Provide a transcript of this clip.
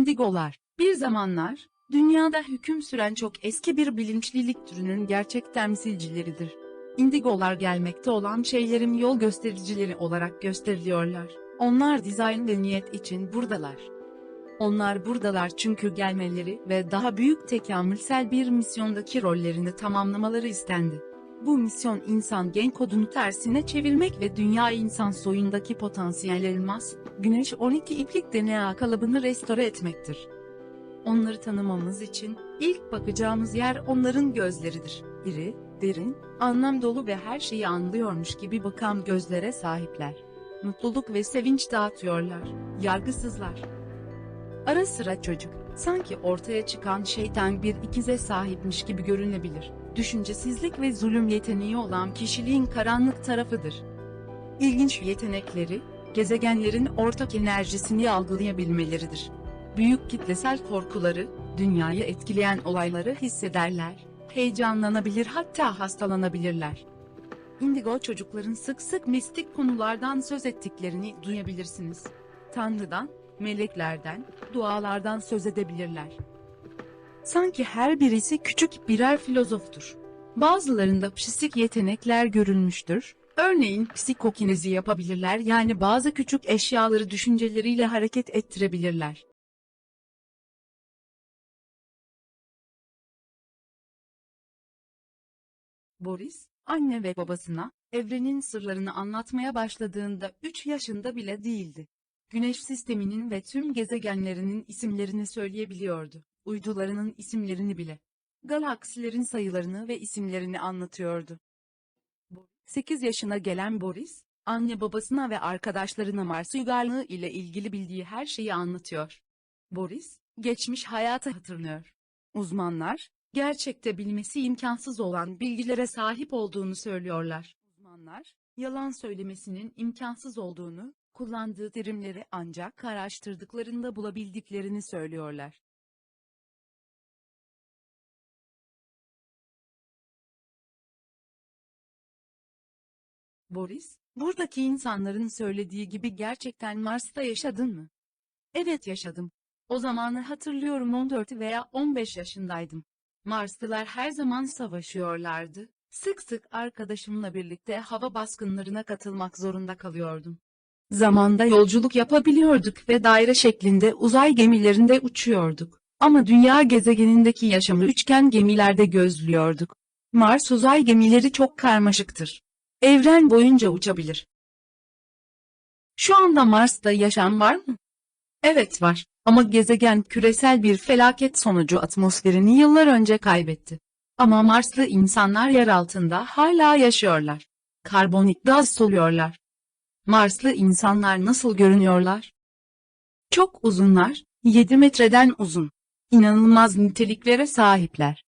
İndigolar, bir zamanlar, dünyada hüküm süren çok eski bir bilinçlilik türünün gerçek temsilcileridir. İndigolar gelmekte olan şeylerin yol göstericileri olarak gösteriliyorlar. Onlar dizayn ve niyet için buradalar. Onlar buradalar çünkü gelmeleri ve daha büyük tekamülsel bir misyondaki rollerini tamamlamaları istendi. Bu misyon insan gen kodunu tersine çevirmek ve dünya insan soyundaki potansiyel elmas, güneş 12 iplik DNA kalıbını restore etmektir. Onları tanımamız için, ilk bakacağımız yer onların gözleridir. İri, derin, anlam dolu ve her şeyi anlıyormuş gibi bakan gözlere sahipler. Mutluluk ve sevinç dağıtıyorlar, yargısızlar. Ara sıra çocuk, sanki ortaya çıkan şeytan bir ikize sahipmiş gibi görünebilir. Düşüncesizlik ve zulüm yeteneği olan kişiliğin karanlık tarafıdır. İlginç yetenekleri, gezegenlerin ortak enerjisini algılayabilmeleridir. Büyük kitlesel korkuları, dünyayı etkileyen olayları hissederler, heyecanlanabilir hatta hastalanabilirler. Indigo çocukların sık sık mistik konulardan söz ettiklerini duyabilirsiniz. Tanrı'dan, meleklerden, dualardan söz edebilirler. Sanki her birisi küçük birer filozoftur. Bazılarında psik yetenekler görülmüştür. Örneğin psikokinezi yapabilirler yani bazı küçük eşyaları düşünceleriyle hareket ettirebilirler. Boris, anne ve babasına, evrenin sırlarını anlatmaya başladığında 3 yaşında bile değildi. Güneş sisteminin ve tüm gezegenlerinin isimlerini söyleyebiliyordu. Uydularının isimlerini bile. Galaksilerin sayılarını ve isimlerini anlatıyordu. 8 yaşına gelen Boris, anne babasına ve arkadaşlarına Mars uygarlığı ile ilgili bildiği her şeyi anlatıyor. Boris, geçmiş hayatı hatırlıyor. Uzmanlar, gerçekte bilmesi imkansız olan bilgilere sahip olduğunu söylüyorlar. Uzmanlar, yalan söylemesinin imkansız olduğunu, kullandığı terimleri ancak araştırdıklarında bulabildiklerini söylüyorlar. Boris, buradaki insanların söylediği gibi gerçekten Mars'ta yaşadın mı? Evet yaşadım. O zamanı hatırlıyorum 14 veya 15 yaşındaydım. Marslılar her zaman savaşıyorlardı. Sık sık arkadaşımla birlikte hava baskınlarına katılmak zorunda kalıyordum. Zamanda yolculuk yapabiliyorduk ve daire şeklinde uzay gemilerinde uçuyorduk. Ama dünya gezegenindeki yaşamı üçgen gemilerde gözlüyorduk. Mars uzay gemileri çok karmaşıktır. Evren boyunca uçabilir. Şu anda Mars'ta yaşam var mı? Evet var. Ama gezegen küresel bir felaket sonucu atmosferini yıllar önce kaybetti. Ama Marslı insanlar yer altında hala yaşıyorlar. Karbonit gaz soluyorlar. Marslı insanlar nasıl görünüyorlar? Çok uzunlar, 7 metreden uzun. İnanılmaz niteliklere sahipler.